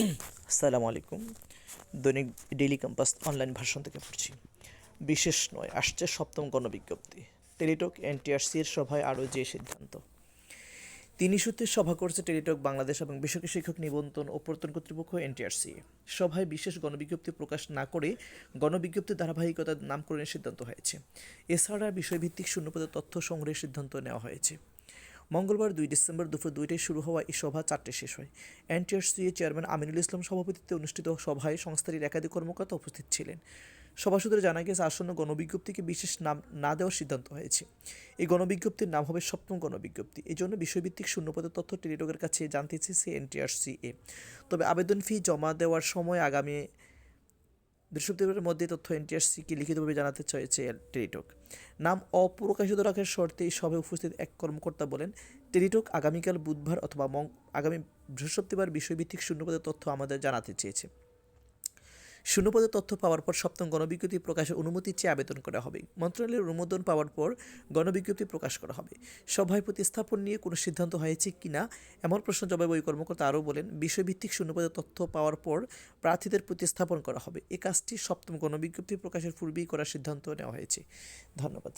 আসসালামু আলাইকুম। দৈনিক ডেইলি ক্যাম্পাস অনলাইন ভার্সন থেকে পড়ছি। বিশেষ নয়, আসছে সপ্তম গণবিজ্ঞপ্তি। টেলিটক এনটিআরসি এর সভায় আরও যে সিদ্ধান্ত। তিনি সূত্রে সভা করছে টেলিটক বাংলাদেশ এবং বেসরকারি শিক্ষক নিবন্ধন ও প্রত্যন কর্তৃপক্ষ এনটিআরসি সভায় বিশেষ গণবিজ্ঞপ্তি প্রকাশ না করে গণবিজ্ঞপ্তির ধারাবাহিকতার নামকরণের সিদ্ধান্ত হয়েছে। এছাড়া বিষয়ভিত্তিক শূন্যপদের তথ্য সংগ্রহের সিদ্ধান্ত নেওয়া হয়েছে। মঙ্গলবার দুই ডিসেম্বর দুপুর দুইটায় শুরু হওয়া এই সভা চারটে শেষ হয়। এনটিআরসি এর চেয়ারম্যান আমিনুল ইসলাম সভাপতিত্বে অনুষ্ঠিত সভায় সংস্থাটির একাধিক কর্মকর্তা উপস্থিত ছিলেন। সভা সূত্রে জানা গেছে আসন্ন গণবিজ্ঞপ্তিকে বিশেষ নাম না দেওয়ার সিদ্ধান্ত হয়েছে। এই গণবিজ্ঞপ্তির নাম হবে সপ্তম গণবিজ্ঞপ্তি। এই জন্য বিষয়ভিত্তিক শূন্যপদের তথ্য টেলিটকের কাছে জানতে চেয়েছে এনটিআরসি এ। তবে আবেদন ফি জমা দেওয়ার সময় আগামী বৃহস্পতিবারের মধ্যে তথ্য এনটিআরসিকে লিখিতভাবে জানাতে চেয়েছে টেলিটক। নাম অপ্রকাশিত রাখার শর্তে সবে উপস্থিত এক কর্মকর্তা বলেন, টেলিটক আগামীকাল বুধবার অথবা আগামী বৃহস্পতিবার বিষয়ভিত্তিক শূন্যপদের তথ্য আমাদের জানাতে চেয়েছে। শূন্যপদের তথ্য পাওয়ার পর সপ্তম গণবিজ্ঞপ্তি প্রকাশের অনুমতি চেয়ে আবেদন করা হবে। মন্ত্রণালয়ের অনুমোদন পাওয়ার পর গণবিজ্ঞপ্তি প্রকাশ করা হবে। সভায় প্রতিস্থাপন নিয়ে কোনো সিদ্ধান্ত হয়েছে কি না, এমন প্রশ্ন জবাবে ওই কর্মকর্তা আরও বলেন, বিষয়ভিত্তিক শূন্যপদে তথ্য পাওয়ার পর প্রার্থীদের প্রতিস্থাপন করা হবে। এ কাজটি সপ্তম গণবিজ্ঞপ্তি প্রকাশের পূর্বেই করার সিদ্ধান্ত নেওয়া হয়েছে। ধন্যবাদ।